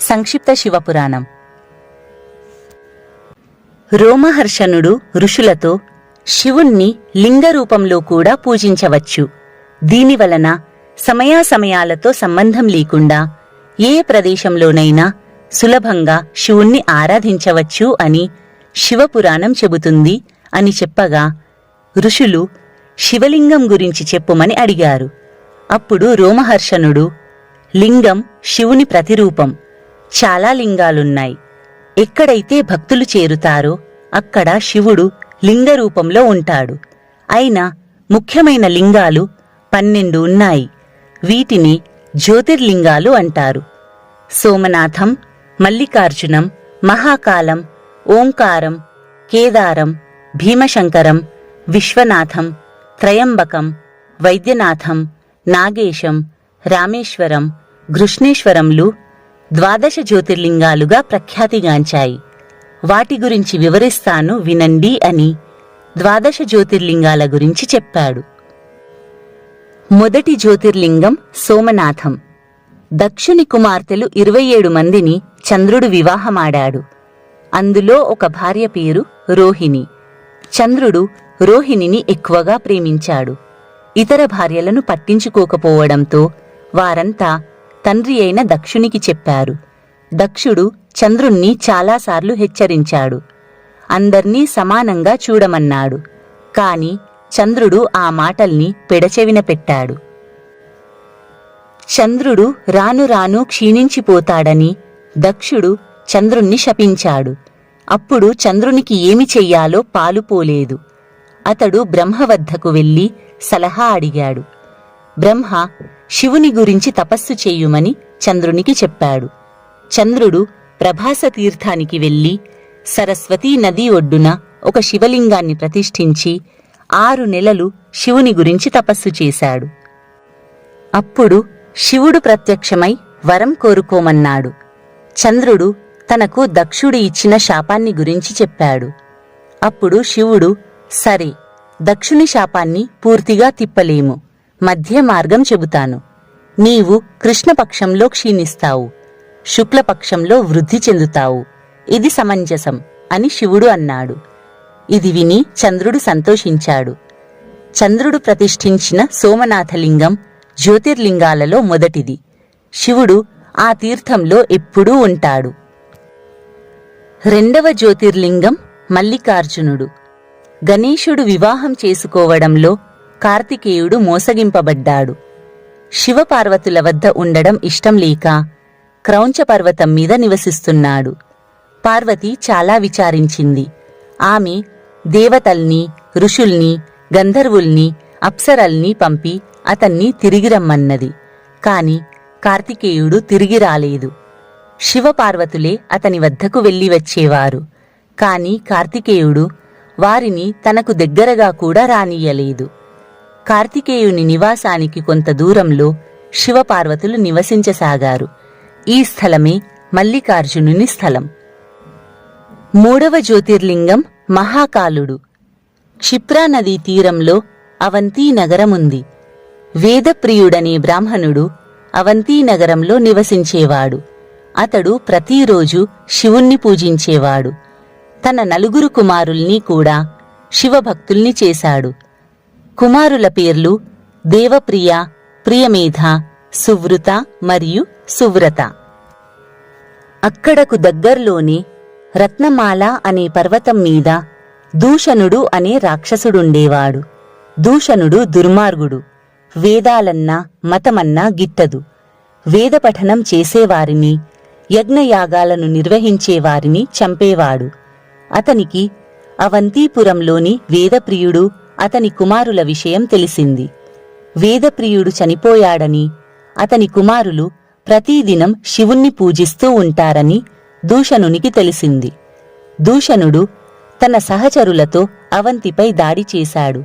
సంక్షిప్త శివపురాణం. రోమహర్షణుడు ఋషులతో శివుణ్ణి లింగ రూపంలో కూడా పూజించవచ్చు. దీనివలన సమయాసమయాలతో సంబంధం లేకుండా ఏ ప్రదేశంలోనైనా సులభంగా శివుణ్ణి ఆరాధించవచ్చు అని శివపురాణం చెబుతుంది అని చెప్పగా ఋషులు శివలింగం గురించి చెప్పుమని అడిగారు. అప్పుడు రోమహర్షణుడు లింగం శివుని ప్రతిరూపం చాలా లింగాలున్నాయి. ఎక్కడైతే భక్తులు చేరుతారో అక్కడ శివుడు లింగ రూపంలో ఉంటాడు. అయినా ముఖ్యమైన లింగాలు పన్నెండు ఉన్నాయి. వీటిని జ్యోతిర్లింగాలు అంటారు. సోమనాథం మల్లికార్జునం మహాకాలం ఓంకారం కేదారం భీమశంకరం విశ్వనాథం త్రయంబకం వైద్యనాథం నాగేశం రామేశ్వరం గృష్ణేశ్వరంలు ద్వాదశ జ్యోతిర్లింగాలుగా ప్రఖ్యాతిగాంచాయి వాటి గురించి వివరిస్తాను వినండి అని ద్వాదశ జ్యోతిర్లింగాల గురించి చెప్పాడు. మొదటి జ్యోతిర్లింగం సోమనాథం. దక్షుని కుమార్తెలు ఇరవై ఏడు మందిని చంద్రుడు వివాహమాడాడు. అందులో ఒక భార్య పేరు రోహిణి. చంద్రుడు రోహిణిని ఎక్కువగా ప్రేమించాడు. ఇతర భార్యలను పట్టించుకోకపోవడంతో వారంతా తండ్రి అయిన దక్షునికి చెప్పారు. దక్షుడు చంద్రుణ్ణి చాలాసార్లు హెచ్చరించాడు. అందర్నీ సమానంగా చూడమన్నాడు. కాని చంద్రుడు ఆ మాటల్ని పెడచెవిన పెట్టాడు. చంద్రుడు రాను రాను క్షీణించిపోతాడని దక్షుడు చంద్రుణ్ణి శపించాడు. అప్పుడు చంద్రునికి ఏమి చెయ్యాలో పాలుపోలేదు అతడు బ్రహ్మ వద్దకు వెళ్ళి సలహా అడిగాడు. బ్రహ్మ శివుని గురించి తపస్సు చేయుమని చంద్రునికి చెప్పాడు. చంద్రుడు ప్రభాస తీర్థానికి వెళ్ళి సరస్వతీ నది ఒడ్డున ఒక శివలింగాన్ని ప్రతిష్ఠించి ఆరు నెలలు శివుని గురించి తపస్సు చేశాడు. అప్పుడు శివుడు ప్రత్యక్షమై వరం కోరుకోమన్నాడు. చంద్రుడు తనకు దక్షుడు ఇచ్చిన శాపాన్ని గురించి చెప్పాడు. అప్పుడు శివుడు సరే దక్షుని శాపాన్ని పూర్తిగా తిప్పలేము. మధ్య మార్గం చెబుతాను. నీవు కృష్ణపక్షంలో క్షీణిస్తావు. శుక్లపక్షంలో వృద్ధి చెందుతావు. ఇది సమంజసం అని శివుడు అన్నాడు. ఇది విని చంద్రుడు సంతోషించాడు. చంద్రుడు ప్రతిష్ఠించిన సోమనాథలింగం జ్యోతిర్లింగాలలో మొదటిది. శివుడు ఆ తీర్థంలో ఎప్పుడూ ఉంటాడు. రెండవ జ్యోతిర్లింగం మల్లికార్జునుడు. గణేశుడు వివాహం చేసుకోవడంలో కార్తికేయుడు మోసగింపబడ్డాడు. శివపార్వతుల వద్ద ఉండడం ఇష్టం లేక క్రౌంచ పర్వతం మీద నివసిస్తున్నాడు. పార్వతి చాలా విచారించింది. ఆమె దేవతల్ని ఋషుల్ని గంధర్వుల్ని అప్సరల్ని పంపి అతన్ని తిరిగి రమ్మన్నది. కాని కార్తికేయుడు తిరిగి రాలేదు. శివపార్వతులే అతని వద్దకు వెళ్ళి వచ్చేవారు. కాని కార్తికేయుడు వారిని తనకు దగ్గరగా కూడా రానియ్యలేదు. కార్తికేయుని నివాసానికి కొంత దూరంలో శివపార్వతులు నివసించసాగారు. ఈ స్థలమే మల్లికార్జునుని స్థలం. మూడవ జ్యోతిర్లింగం మహాకాలుడు. క్షిప్రా నదీ తీరంలో అవంతీ నగరముంది. వేదప్రియుడనే బ్రాహ్మణుడు అవంతీ నగరంలో నివసించేవాడు. అతడు ప్రతిరోజు శివుణ్ణి పూజించేవాడు. తన నలుగురు కుమారుల్ని కూడా శివభక్తుల్ని చేశాడు. కుమారుల పేర్లు దేవప్రియ ప్రియమేధ సువృత మరియు సువ్రత. అక్కడకు దగ్గర్లోనే రత్నమాల అనే పర్వతం మీద దూషణుడు అనే రాక్షసుడుండేవాడు. దూషణుడు దుర్మార్గుడు వేదాలన్నా మతమన్నా గిట్టదు. వేదపఠనం చేసేవారిని యజ్ఞయాగాలను నిర్వహించేవారిని చంపేవాడు. అతనికి అవంతీపురంలోని వేదప్రియుడు అతని కుమారుల విషయం తెలిసింది. వేదప్రియుడు చనిపోయాడని అతని కుమారులు ప్రతిదినం శివుణ్ణి పూజిస్తూ ఉంటారని దూషణునికి తెలిసింది. దూషణుడు తన సహచరులతో అవంతిపై దాడి చేశాడు.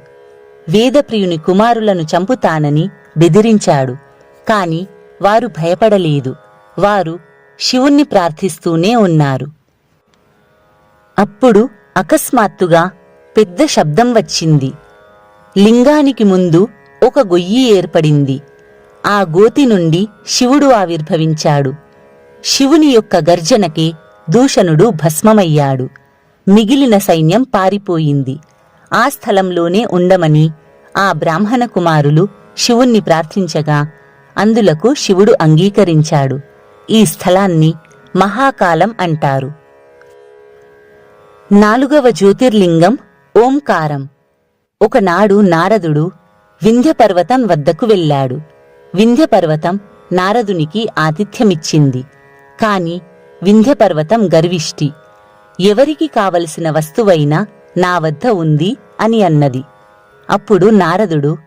వేదప్రియుని కుమారులను చంపుతానని బెదిరించాడు. కాని వారు భయపడలేదు. వారు శివుణ్ణి ప్రార్థిస్తూనే ఉన్నారు. అప్పుడు అకస్మాత్తుగా పెద్ద శబ్దం వచ్చింది. లింగానికి ముందు ఒక గొయ్యి ఏర్పడింది. ఆ గోతి నుండి శివుడు ఆవిర్భవించాడు. శివుని యొక్క గర్జనకి దూషణుడు భస్మమయ్యాడు. మిగిలిన సైన్యం పారిపోయింది. ఆ స్థలంలోనే ఉండమని ఆ బ్రాహ్మణ కుమారులు శివుణ్ణి ప్రార్థించగా అందులకు శివుడు అంగీకరించాడు. ఈ స్థలాన్ని మహాకాలం అంటారు. నాలుగవ జ్యోతిర్లింగం ఓంకారం. ఒకనాడు నారదుడు వింధ్యపర్వతం వద్దకు వెళ్ళాడు. వింధ్యపర్వతం నారదునికి ఆతిథ్యమిచ్చింది. కాని వింధ్యపర్వతం గర్విష్టి. ఎవరికి కావలసిన వస్తువైనా నా వద్ద ఉంది అని అన్నది. అప్పుడు నారదుడు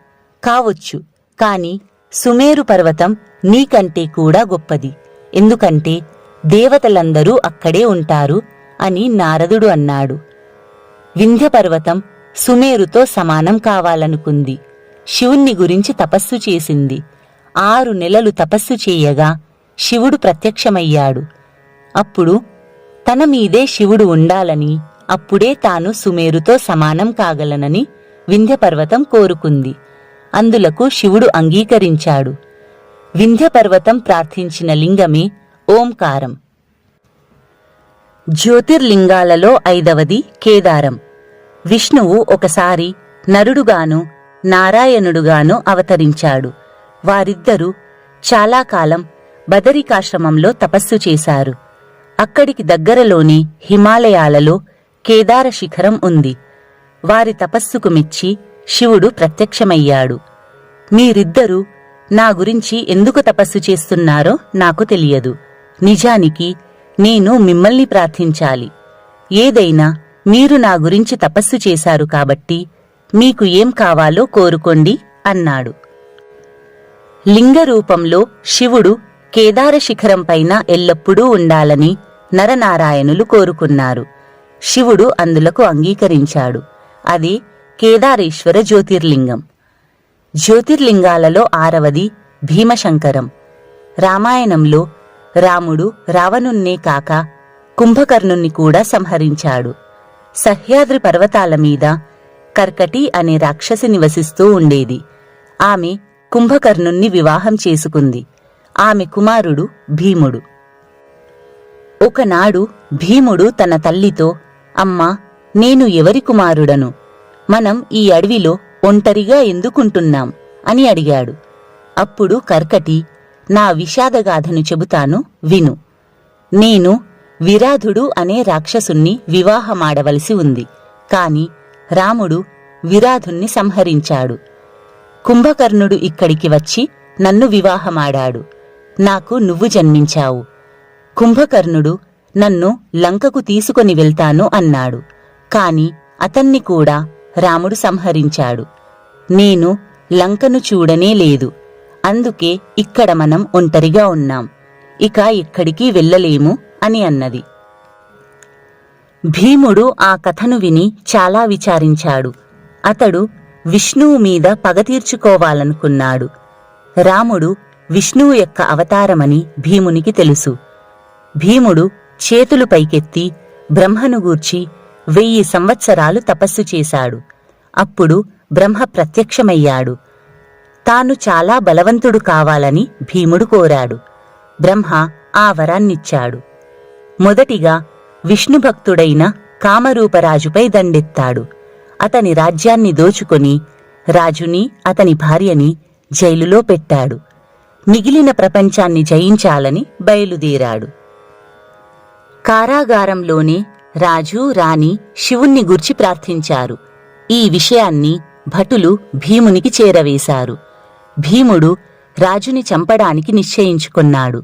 కావచ్చు కాని సుమేరు పర్వతం నీకంటే కూడా గొప్పది. ఎందుకంటే దేవతలందరూ అక్కడే ఉంటారు అని నారదుడు అన్నాడు. వింధ్యపర్వతం సుమేరుతో సమానం కావాలనుకుంది. శివుణ్ణి గురించి తపస్సు చేసింది. ఆరు నెలలు తపస్సు చేయగా శివుడు ప్రత్యక్షమయ్యాడు. అప్పుడు తన మీదే శివుడు ఉండాలని అప్పుడే తాను సుమేరుతో సమానం కాగలనని వింధ్యపర్వతం కోరుకుంది. అందులకు శివుడు అంగీకరించాడు. వింధ్యపర్వతం ప్రార్థించిన లింగమే ఓంకారం. జ్యోతిర్లింగాలలో ఐదవది కేదారం. విష్ణువు ఒకసారి నరుడుగాను నారాయణుడుగాను అవతరించాడు. వారిద్దరూ చాలా కాలం బదరికాశ్రమంలో తపస్సు చేశారు. అక్కడికి దగ్గరలోని హిమాలయాలలో కేదార శిఖరం ఉంది. వారి తపస్సుకు మెచ్చి శివుడు ప్రత్యక్షమయ్యాడు. మీరిద్దరూ నా గురించి ఎందుకు తపస్సు చేస్తున్నారో నాకు తెలియదు. నిజానికి నేను మిమ్మల్ని ప్రార్థించాలి. ఏదైనా మీరు నా గురించి తపస్సు చేశారు కాబట్టి మీకు ఏం కావాలో కోరుకోండి అన్నాడు. లింగ రూపంలో శివుడు కేదార శిఖరం పైన ఎల్లప్పుడూ ఉండాలని నరనారాయణులు కోరుకున్నారు. శివుడు అందులకు అంగీకరించాడు. అది కేదారేశ్వర జ్యోతిర్లింగం. జ్యోతిర్లింగాలలో ఆరవది భీమశంకరం. రామాయణంలో రాముడు రావణుణ్ణే కాక కుంభకర్ణుణ్ణి కూడా సంహరించాడు. సహ్యాద్రి పర్వతాల మీద కర్కటి అనే రాక్షసి నివసిస్తూ ఉండేది. ఆమె కుంభకర్ణుణ్ణి వివాహం చేసుకుంది. ఆమె కుమారుడు భీముడు. ఒకనాడు భీముడు తన తల్లితో అమ్మా నేను ఎవరి కుమారుడను? మనం ఈ అడవిలో ఒంటరిగా ఎందుకుంటున్నాం? అని అడిగాడు. అప్పుడు కర్కటి నా విషాదగాథను చెబుతాను విను. నేను విరాధుడు అనే రాక్షసుణ్ణి వివాహమాడవలసి ఉంది. కాని రాముడు విరాధుణ్ణి సంహరించాడు. కుంభకర్ణుడు ఇక్కడికి వచ్చి నన్ను వివాహమాడాడు. నాకు నువ్వు జన్మించావు. కుంభకర్ణుడు నన్ను లంకకు తీసుకొని వెళ్తాను అన్నాడు. కాని అతన్ని కూడా రాముడు సంహరించాడు. నేను లంకను చూడనే లేదు. అందుకే ఇక్కడ మనం ఒంటరిగా ఉన్నాం. ఇక ఇక్కడికి వెళ్ళలేము అని అన్నది. భీముడు ఆ కథను విని చాలా విచారించాడు. అతడు విష్ణువు మీద పగ తీర్చుకోవాలనుకున్నాడు. రాముడు విష్ణువు యొక్క అవతారమని భీమునికి తెలుసు. భీముడు చేతులు పైకెత్తి బ్రహ్మను గూర్చి వెయ్యి సంవత్సరాలు తపస్సు చేశాడు. అప్పుడు బ్రహ్మ ప్రత్యక్షమయ్యాడు. తాను చాలా బలవంతుడు కావాలని భీముడు కోరాడు. బ్రహ్మ ఆ వరాన్నిచ్చాడు. మొదటిగా విష్ణుభక్తుడైన కామరూపరాజుపై దండెత్తాడు. అతని రాజ్యాన్ని దోచుకొని రాజుని అతని భార్యని జైలులో పెట్టాడు. మిగిలిన ప్రపంచాన్ని జయించాలని బయలుదేరాడు. కారాగారంలోనే రాజు రాణి శివుణ్ణి గుర్చి ప్రార్థించారు. ఈ విషయాన్ని భటులు భీమునికి చేరవేశారు. భీముడు రాజుని చంపడానికి నిశ్చయించుకున్నాడు.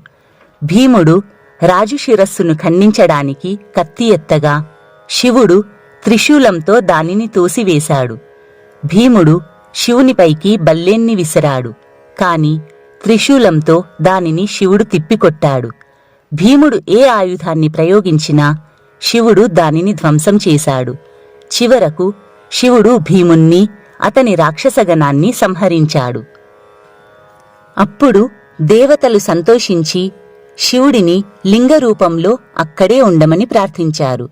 భీముడు రాజు శిరస్సును ఖండించడానికి కత్తి ఎత్తగా శివుడు త్రిశూలంతో దానిని తోసివేశాడు. భీముడు శివునిపైకి బల్లేన్ని విసిరాడు కాని త్రిశూలంతో దానిని శివుడు తిప్పికొట్టాడు. భీముడు ఏ ఆయుధాన్ని ప్రయోగించినా శివుడు దానిని ధ్వంసం చేశాడు. చివరకు శివుడు భీముణ్ణి అతని రాక్షసగణాన్ని సంహరించాడు. అప్పుడు దేవతలు సంతోషించి శివుడిని లింగ రూపంలో అక్కడే ఉండమని ప్రార్థించారు.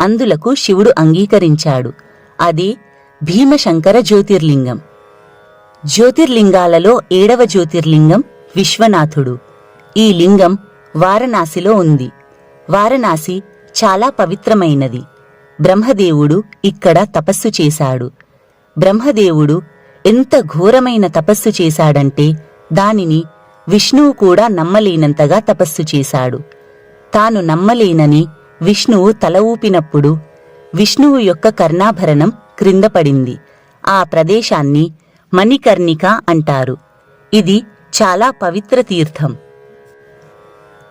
అందులకు శివుడు అంగీకరించాడు. అది భీమశంకర జ్యోతిర్లింగం. జ్యోతిర్లింగాలలో ఏడవ జ్యోతిర్లింగం విశ్వనాథుడు. ఈ లింగం వారణాసిలో ఉంది. వారణాసి చాలా పవిత్రమైనది. బ్రహ్మదేవుడు ఇక్కడ తపస్సు చేశాడు. బ్రహ్మదేవుడు ఎంత ఘోరమైన తపస్సు చేశాడంటే దానిని విష్ణువు కూడా నమ్మలేనంతగా తపస్సు చేశాడు. తాను నమ్మలేనని విష్ణువు తల ఊపినప్పుడు విష్ణువు యొక్క కర్ణాభరణం క్రింద పడింది. ఆ ప్రదేశాన్ని మణికర్ణిక అంటారు. ఇది చాలా పవిత్ర తీర్థం.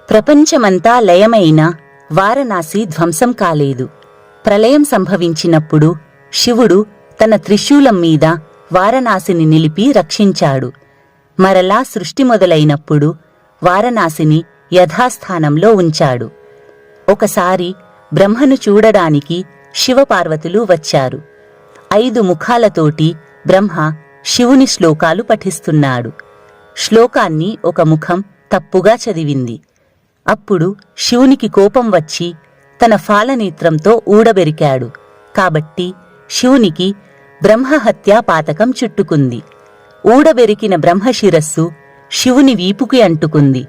ప్రపంచమంతా లయమైన వారణాసి ధ్వంసం కాలేదు. ప్రళయం సంభవించినప్పుడు శివుడు తన త్రిశూలం మీద వారణాసిని నిలిపి రక్షించాడు. మరలా సృష్టి మొదలైనప్పుడు వారణాసిని యథాస్థానంలో ఉంచాడు. ఒకసారి బ్రహ్మను చూడడానికి శివపార్వతులు వచ్చారు. ఐదు ముఖాలతోటి బ్రహ్మ శివుని శ్లోకాలు పఠిస్తున్నాడు. శ్లోకాన్ని ఒక ముఖం తప్పుగా చదివింది. అప్పుడు శివునికి కోపం వచ్చి తన ఫాలనేత్రంతో ఊడబెరికాడు. కాబట్టి శివునికి బ్రహ్మహత్యా పాతకం చుట్టుకుంది. ఊడబెరికిన బ్రహ్మశిరస్సు శివుని వీపుకి అంటుకుంది.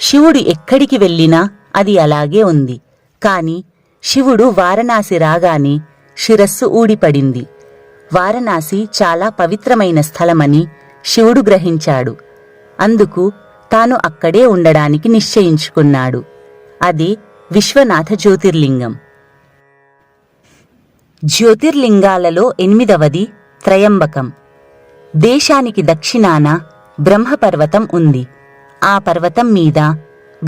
శివుడు ఎక్కడికి వెళ్ళినా అది అలాగే ఉంది. కాని శివుడు వారణాసి రాగానే శిరస్సు ఊడిపడింది. వారణాసి చాలా పవిత్రమైన స్థలమని శివుడు గ్రహించాడు. అందుకు తాను అక్కడే ఉండడానికి నిశ్చయించుకున్నాడు. అది విశ్వనాథ జ్యోతిర్లింగం. జ్యోతిర్లింగాలలో ఎనిమిదవది త్రయంబకం. దేశానికి దక్షిణాన బ్రహ్మపర్వతం ఉంది. ఆ పర్వతం మీద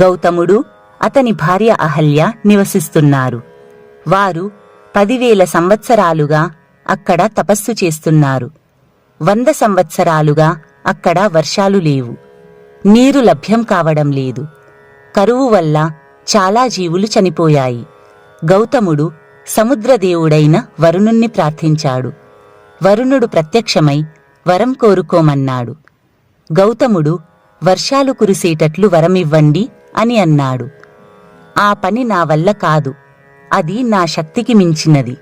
గౌతముడు అతని భార్య అహల్య నివసిస్తున్నారు. వారు పదివేల సంవత్సరాలుగా అక్కడ తపస్సు చేస్తున్నారు. వంద సంవత్సరాలుగా అక్కడ వర్షాలు లేవు. నీరు లభ్యం కావడం లేదు. కరువు వల్ల చాలా జీవులు చనిపోయాయి. గౌతముడు సముద్రదేవుడైన వరుణుణ్ణి ప్రార్థించాడు. వరుణుడు ప్రత్యక్షమై వరం కోరుకోమన్నాడు. గౌతముడు వర్షాలు కురిసేటట్లు వరమివ్వండి అని అన్నాడు. ఆ పని నా వల్ల కాదు. అది నా శక్తికి మించినది.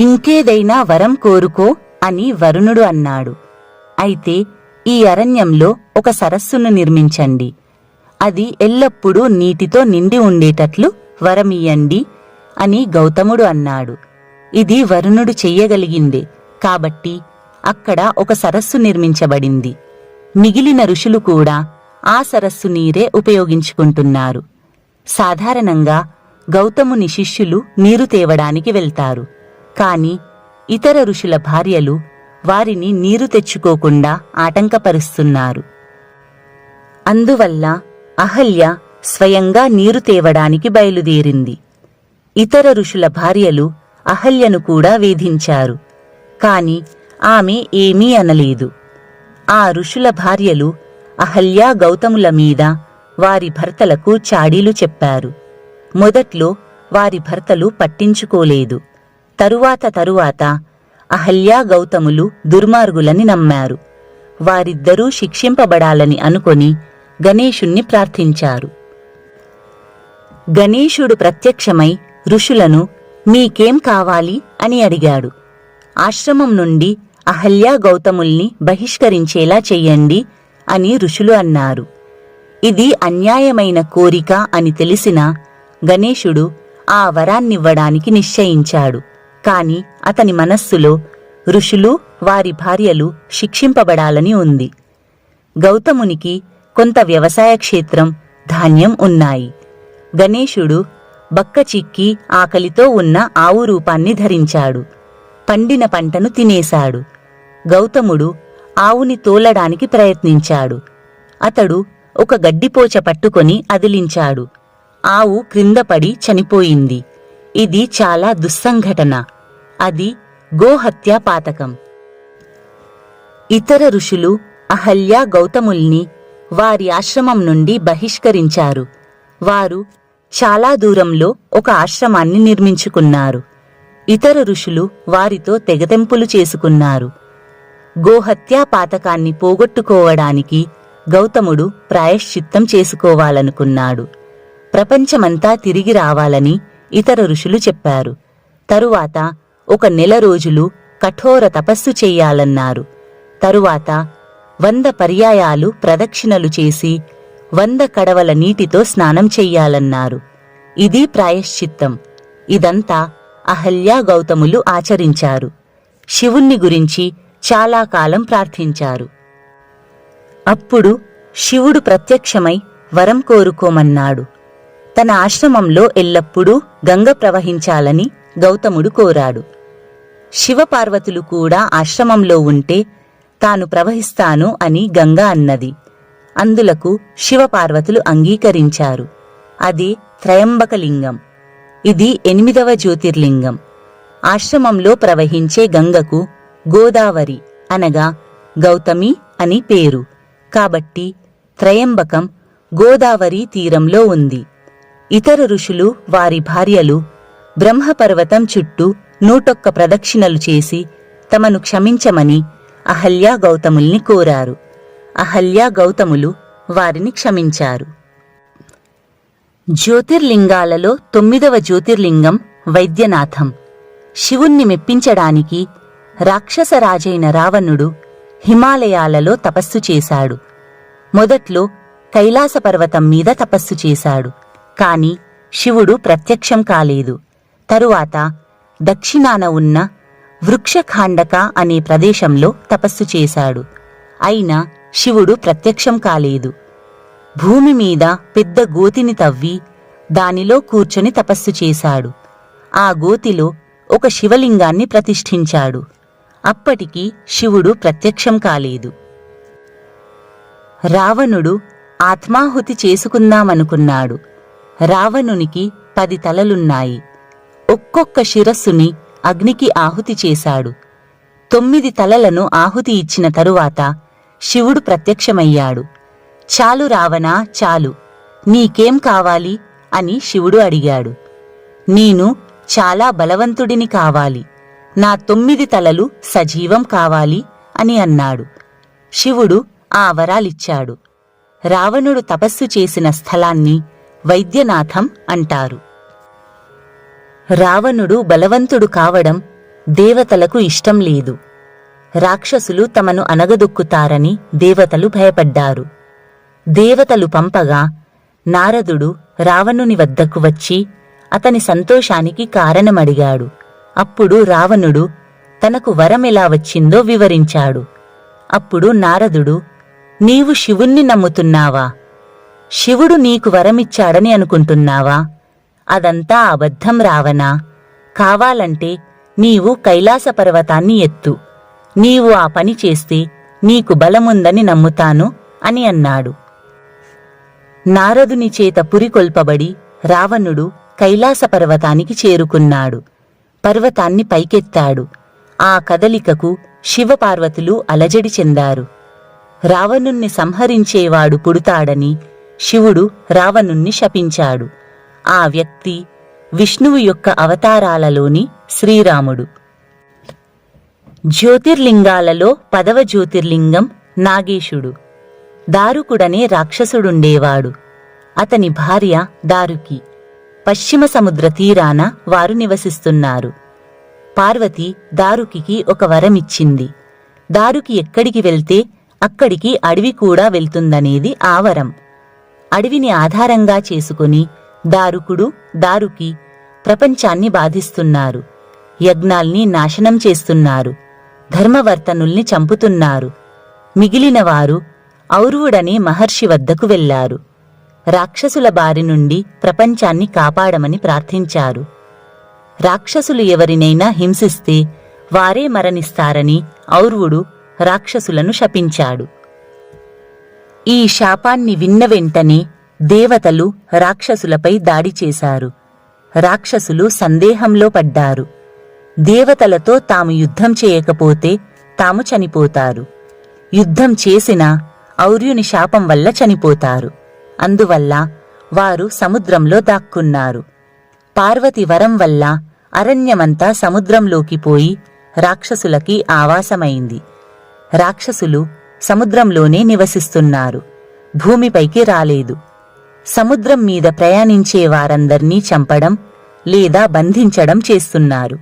ఇంకేదైనా వరం కోరుకో అని వరుణుడు అన్నాడు. అయితే ఈ అరణ్యంలో ఒక సరస్సును నిర్మించండి. అది ఎల్లప్పుడూ నీటితో నిండి ఉండేటట్లు వరమియ్యండి అని గౌతముడు అన్నాడు. ఇది వరుణుడు చెయ్యగలిగిందే. కాబట్టి అక్కడ ఒక సరస్సు నిర్మించబడింది. మిగిలిన ఋషులు కూడా ఆ సరస్సు నీరే ఉపయోగించుకుంటున్నారు. సాధారణంగా గౌతముని శిష్యులు నీరు తేవడానికి వెళ్తారు. కాని ఇతర ఋషుల భార్యలు వారిని నీరు తెచ్చుకోకుండా ఆటంకపరుస్తున్నారు. అందువల్ల అహల్య స్వయంగా నీరు తేవడానికి బయలుదేరింది. ఇతర ఋషుల భార్యలు అహల్యను కూడా వేధించారు. కాని ఆమె ఏమీ అనలేదు. ఆ ఋషుల భార్యలు అహల్యా గౌతముల మీద వారి భర్తలకు చాడీలు చెప్పారు. మొదట్లో వారి భర్తలు పట్టించుకోలేదు. తరువాత తరువాత అహల్యా గౌతములు దుర్మార్గులని నమ్మారు. వారిద్దరూ శిక్షింపబడాలని అనుకొని గణేశుణ్ణి ప్రార్థించారు. గణేశుడు ప్రత్యక్షమై ఋషులను మీకేం కావాలి? అని అడిగాడు. ఆశ్రమం నుండి అహల్యా గౌతముల్ని బహిష్కరించేలా చెయ్యండి అని ఋషులు అన్నారు. ఇది అన్యాయమైన కోరిక అని తెలిసిన గణేశుడు ఆ వరాన్నివ్వడానికి నిశ్చయించాడు. కాని అతని మనస్సులో ఋషులు వారి భార్యలు శిక్షింపబడాలని ఉంది. గౌతమునికి కొంత వ్యవసాయ క్షేత్రం ధాన్యం ఉన్నాయి. గణేశుడు బక్క చిక్కి ఆకలితో ఉన్న ఆవు రూపాన్ని ధరించాడు. పండిన పంటను తినేశాడు. గౌతముడు ఆవుని తోలడానికి ప్రయత్నించాడు. అతడు ఒక గడ్డిపోచ పట్టుకొని అదిలించాడు. ఆవు క్రిందపడి చనిపోయింది. ఇది చాలా దుస్సంఘటన. అది గోహత్యా పాతకం. ఇతర ఋషులు అహల్య గౌతముల్ని వారి ఆశ్రమం నుండి బహిష్కరించారు. వారు చాలా దూరంలో ఒక ఆశ్రమాన్ని నిర్మించుకున్నారు. ఇతర ఋషులు వారితో తెగతెంపులు చేసుకున్నారు. గోహత్యా పాతకాన్ని పోగొట్టుకోవడానికి గౌతముడు ప్రాయశ్చిత్తం చేసుకోవాలనుకున్నాడు. ప్రపంచమంతా తిరిగి రావాలని ఇతర ఋషులు చెప్పారు. తరువాత ఒక నెల రోజులు కఠోర తపస్సు చెయ్యాలన్నారు తరువాత వంద పర్యాయాలు ప్రదక్షిణలు చేసి వంద కడవల నీటితో స్నానం చెయ్యాలన్నారు. ఇది ప్రాయశ్చిత్తం. ఇదంతా అహల్యా గౌతములు ఆచరించారు. శివుణ్ణి గురించి చాలా కాలం ప్రార్థించారు. అప్పుడు శివుడు ప్రత్యక్షమై వరం కోరుకోమన్నాడు. తన ఆశ్రమంలో ఎల్లప్పుడూ గంగ ప్రవహించాలని గౌతముడు కోరాడు. శివపార్వతులు కూడా ఆశ్రమంలో ఉంటే తాను ప్రవహిస్తాను అని గంగ అన్నది. అందులకు శివపార్వతులు అంగీకరించారు. అది త్రయంబకలింగం. ఇది ఎనిమిదవ జ్యోతిర్లింగం. ఆశ్రమంలో ప్రవహించే గంగకు గోదావరి అనగా గౌతమి అని పేరు. కాబట్టి త్రయంబకం గోదావరి తీరంలో ఉంది. ఇతర ఋషులు వారి భార్యలు బ్రహ్మపర్వతం చుట్టూ నూటొక్క ప్రదక్షిణలు చేసి తమను క్షమించమని అహల్యా గౌతముల్ని కోరారు. అహల్యా గౌతములు వారిని క్షమించారు. జ్యోతిర్లింగాలలో తొమ్మిదవ జ్యోతిర్లింగం వైద్యనాథం. శివుణ్ణి మెప్పించడానికి రాక్షసరాజైన రావణుడు హిమాలయాలలో తపస్సు చేశాడు. మొదట్లో కైలాస పర్వతం మీద తపస్సు చేశాడు. కాని శివుడు ప్రత్యక్షం కాలేదు. తరువాత దక్షిణాన ఉన్న వృక్షఖాండక అనే ప్రదేశంలో తపస్సు చేశాడు. అయినా శివుడు ప్రత్యక్షం కాలేదు. భూమి మీద పెద్ద గోతిని తవ్వి దానిలో కూర్చొని తపస్సు చేశాడు. ఆ గోతిలో ఒక శివలింగాన్ని ప్రతిష్ఠించాడు. అప్పటికి శివుడు ప్రత్యక్షం కాలేదు. రావణుడు ఆత్మాహుతి చేసుకుందామనుకున్నాడు. రావణునికి పది తలలున్నాయి. ఒక్కొక్క శిరస్సుని అగ్నికి ఆహుతి చేశాడు. తొమ్మిది తలలను ఆహుతి ఇచ్చిన తరువాత శివుడు ప్రత్యక్షమయ్యాడు. చాలు రావణా చాలు. నీకేం కావాలి? అని శివుడు అడిగాడు. నేను చాలా బలవంతుడిని కావాలి. నా తొమ్మిది తలలు సజీవం కావాలి అని అన్నాడు. శివుడు ఆ వరాలిచ్చాడు. రావణుడు తపస్సు చేసిన స్థలాన్ని వైద్యనాథం అంటారు. రావణుడు బలవంతుడు కావడం దేవతలకు ఇష్టం లేదు. రాక్షసులు తమను అనగదొక్కుతారని దేవతలు భయపడ్డారు. దేవతలు పంపగా నారదుడు రావణుని వద్దకు వచ్చి అతని సంతోషానికి కారణమడిగాడు. అప్పుడు రావణుడు తనకు వరమెలా వచ్చిందో వివరించాడు. అప్పుడు నారదుడు నీవు శివుణ్ణి నమ్ముతున్నావా? శివుడు నీకు వరమిచ్చాడని అనుకుంటున్నావా? అదంతా అబద్ధం రావనా కావాలంటే నీవు కైలాస పర్వతాన్ని ఎత్తు. నీవు ఆ పని చేస్తే నీకు బలముందని నమ్ముతాను అని అన్నాడు. నారదుని చేత పురికొల్పబడి రావణుడు కైలాస పర్వతానికి చేరుకున్నాడు. పర్వతాన్ని పైకెత్తాడు. ఆ కదలికకు శివపార్వతులు అలజడి చెందారు. రావణుణ్ణి సంహరించేవాడు పుడతాడని శివుడు రావణుణ్ణి శపించాడు. ఆ వ్యక్తి విష్ణువు యొక్క అవతారాలలోని శ్రీరాముడు. జ్యోతిర్లింగాలలో పదవ జ్యోతిర్లింగం నాగేశుడు. దారుకుడనే రాక్షసుడుండేవాడు. అతని భార్య దారుకి. పశ్చిమ సముద్ర తీరాన వారు నివసిస్తున్నారు. పార్వతి దారుకికి ఒక వరమిచ్చింది. దారుకి ఎక్కడికి వెళ్తే అక్కడికి అడవి కూడా వెళ్తుందనేది ఆ వరం అడవిని ఆధారంగా చేసుకుని దారుకుడు దారుకి ప్రపంచాన్ని బాధిస్తున్నారు. యజ్ఞాల్ని నాశనం చేస్తున్నారు. ధర్మవర్తనుల్ని చంపుతున్నారు. మిగిలిన వారు ఔరువుడనే మహర్షి వద్దకు వెళ్ళారు. రాక్షసుల బారి నుండి ప్రపంచాన్ని కాపాడమని ప్రార్థించారు. రాక్షసులు ఎవరినైనా హింసిస్తే వారే మరణిస్తారని ఔర్వుడు రాక్షసులను శపించాడు. ఈ శాపాన్ని విన్న వెంటనే దేవతలు రాక్షసులపై దాడి చేశారు. రాక్షసులు సందేహంలో పడ్డారు. దేవతలతో తాము యుద్ధం చేయకపోతే తాము చనిపోతారు. యుద్ధం చేసినా ఔర్యుని శాపం వల్ల చనిపోతారు. అందువల్ల వారు సముద్రంలో దాక్కున్నారు. పార్వతి వరం వల్ల అరణ్యమంతా సముద్రంలోకి పోయి రాక్షసులకి ఆవాసమైంది. రాక్షసులు సముద్రంలోనే నివసిస్తున్నారు. భూమిపైకి రాలేదు. సముద్రం మీద ప్రయాణించే వారందర్నీ చంపడం లేదా బంధించడం చేస్తున్నారు.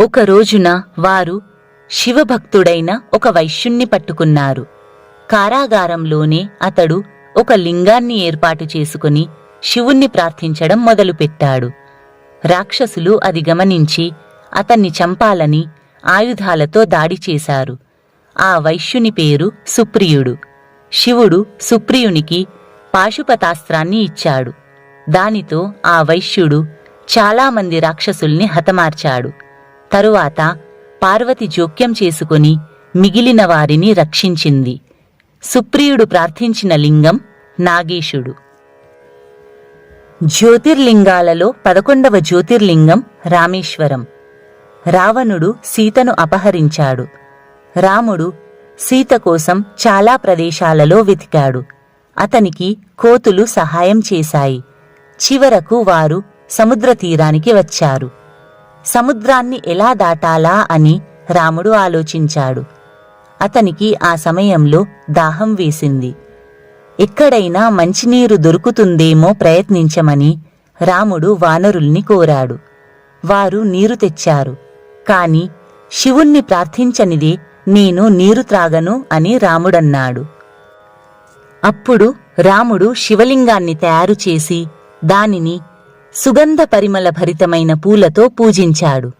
ఒక రోజున వారు శివభక్తుడైన ఒక వైశ్యుణ్ణి పట్టుకున్నారు. కారాగారంలోనే అతడు ఒక లింగాన్ని ఏర్పాటు చేసుకుని శివుణ్ణి ప్రార్థించడం మొదలుపెట్టాడు. రాక్షసులు అది గమనించి అతన్ని చంపాలని ఆయుధాలతో దాడి చేశారు. ఆ వైశ్యుని పేరు సుప్రియుడు. శివుడు సుప్రియునికి పాశుపతాస్త్రాన్ని ఇచ్చాడు. దానితో ఆ వైశ్యుడు చాలామంది రాక్షసుల్ని హతమార్చాడు. తరువాత పార్వతి జోక్యం చేసుకుని మిగిలిన వారిని రక్షించింది. సుప్రియుడు ప్రార్థించిన లింగం నాగేశుడు. జ్యోతిర్లింగాలలో పదకొండవ జ్యోతిర్లింగం రామేశ్వరం. రావణుడు సీతను అపహరించాడు. రాముడు సీత కోసం చాలా ప్రదేశాలలో వెతికాడు. అతనికి కోతులు సహాయం చేశాయి. చివరకు వారు సముద్ర తీరానికి వచ్చారు. సముద్రాన్ని ఎలా దాటాలా అని రాముడు ఆలోచించాడు. అతనికి ఆ సమయంలో దాహం వేసింది. ఎక్కడైనా మంచినీరు దొరుకుతుందేమో ప్రయత్నించమని రాముడు వానరుల్ని కోరాడు. వారు నీరు తెచ్చారు. కాని శివుణ్ణి ప్రార్థించనిదే నేను నీరు త్రాగను అని రాముడన్నాడు. అప్పుడు రాముడు శివలింగాన్ని తయారు చేసి దానిని సుగంధ పరిమళ భరితమైన పూలతో పూజించాడు.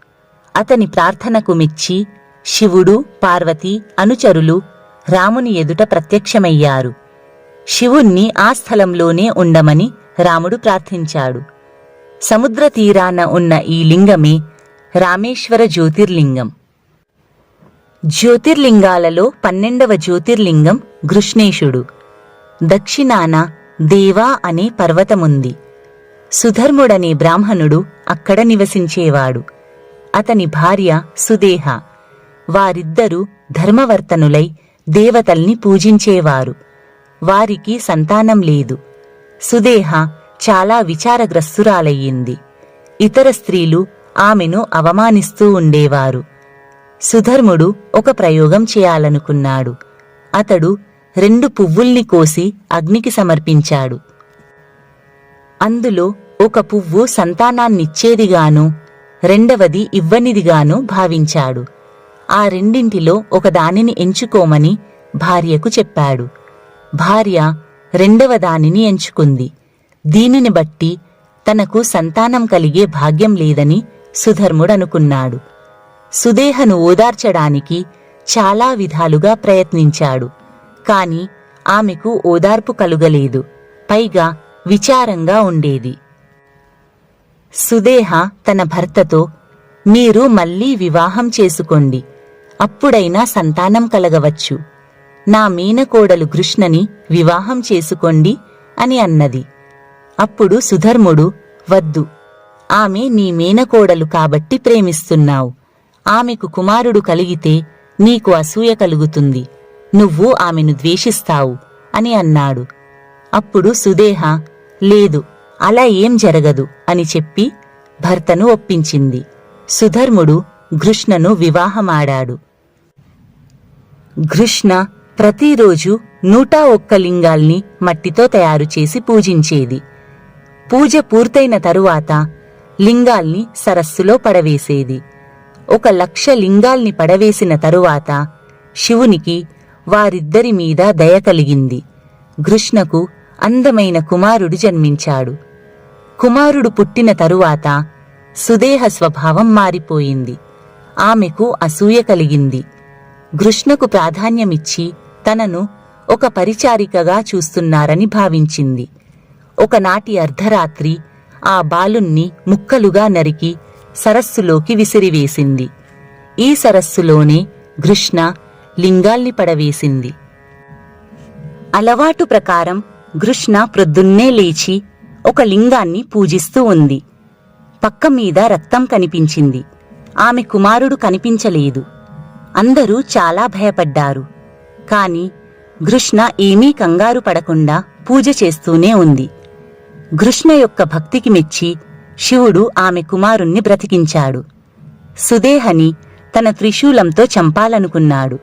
అతని ప్రార్థనకు మెచ్చి శివుడు పార్వతి అనుచరులు రాముని ఎదుట ప్రత్యక్షమయ్యారు. శివుణ్ణి ఆ స్థలంలోనే ఉండమని రాముడు ప్రార్థించాడు. సముద్ర తీరాన ఉన్న ఈ లింగమే రామేశ్వర జ్యోతిర్లింగం. జ్యోతిర్లింగాలలో పన్నెండవ జ్యోతిర్లింగం గృష్ణేశుడు దక్షిణాన దేవా అనే పర్వతముంది. సుధర్ముడనే బ్రాహ్మణుడు అక్కడ నివసించేవాడు. అతని భార్య సుదేహ. వారిద్దరూ ధర్మవర్తనులై దేవతల్ని పూజించేవారు. వారికి సంతానం లేదు. సుదేహ చాలా విచారగ్రస్తురాలయ్యింది. ఇతర స్త్రీలు ఆమెను అవమానిస్తూ ఉండేవారు. సుధర్ముడు ఒక ప్రయోగం చేయాలనుకున్నాడు. అతడు రెండు పువ్వుల్ని కోసి అగ్నికి సమర్పించాడు. అందులో ఒక పువ్వు సంతానాన్నిచ్చేదిగాను రెండవది ఇవ్వనిదిగాను భావించాడు. ఆ రెండింటిలో ఒకదానిని ఎంచుకోమని భార్యకు చెప్పాడు. భార్య రెండవ దానిని ఎంచుకుంది. దీనిని బట్టి తనకు సంతానం కలిగే భాగ్యం లేదని సుధర్ముడనుకున్నాడు. సుదేహను ఓదార్చడానికి చాలా విధాలుగా ప్రయత్నించాడు. కాని ఆమెకు ఓదార్పు కలుగలేదు. పైగా విచారంగా ఉండేది. సుదేహ తన భర్తతో మీరు మళ్ళీ వివాహం చేసుకోండి. అప్పుడైనా సంతానం కలగవచ్చు. నా మీనకోడలు కృష్ణని వివాహం చేసుకోండి అని అన్నది. అప్పుడు సుధర్ముడు వద్దు. ఆమె నీ మేనకోడలు కాబట్టి ప్రేమిస్తున్నావు. ఆమెకు కుమారుడు కలిగితే నీకు అసూయ కలుగుతుంది. నువ్వు ఆమెను ద్వేషిస్తావు అని అన్నాడు. అప్పుడు సుదేహ లేదు అలా ఏం జరగదు అని చెప్పి భర్తను ఒప్పించింది. సుధర్ముడు కృష్ణను వివాహమాడాడు. కృష్ణ ప్రతిరోజు నూట ఒక్క లింగాల్ని మట్టితో తయారు చేసి పూజించేది. పూజ పూర్తయిన తరువాత లింగాల్ని సరస్సులో పడవేసేది. ఒక లక్ష లింగాల్ని పడవేసిన తరువాత శివునికి వారిద్దరి మీద దయ కలిగింది. కృష్ణకు అందమైన కుమారుడు జన్మించాడు. కుమారుడు పుట్టిన తరువాత సుదేహ స్వభావం మారిపోయింది. ఆమెకు అసూయ కలిగింది. కృష్ణకు ప్రాధాన్యమిచ్చి తనను ఒక పరిచారికగా చూస్తున్నారని భావించింది. ఒకనాటి అర్ధరాత్రి ఆ బాలుణ్ణి ముక్కలుగా నరికి సరస్సులోకి విసిరివేసింది. ఈ సరస్సులోనే కృష్ణ లింగాల్ని పడవేసింది. అలవాటు ప్రకారం కృష్ణ ప్రొద్దున్నే లేచి ఒక లింగాన్ని పూజిస్తూ ఉంది. పక్క మీద రక్తం కనిపించింది. ఆమె కుమారుడు కనిపించలేదు. అందరూ చాలా భయపడ్డారు. కాని కృష్ణ ఏమీ కంగారు పడకుండా పూజ చేస్తూనే ఉంది. కృష్ణ యొక్క భక్తికి మెచ్చి శివుడు ఆమె కుమారుణ్ణి బ్రతికించాడు. సుదేహని తన త్రిశూలంతో చంపాలనుకున్నాడు.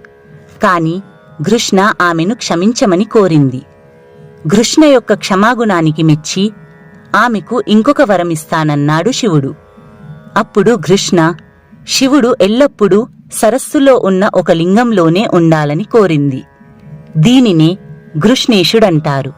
కాని కృష్ణ ఆమెను క్షమించమని కోరింది. కృష్ణ యొక్క క్షమాగుణానికి మెచ్చి ఆమెకు ఇంకొక వరమిస్తానన్నాడు శివుడు. అప్పుడు కృష్ణ శివుడు ఎల్లప్పుడూ సరస్సులో ఉన్న ఒక లింగంలోనే ఉండాలని కోరింది. దీనినే ఘృష్ణేశుడంటారు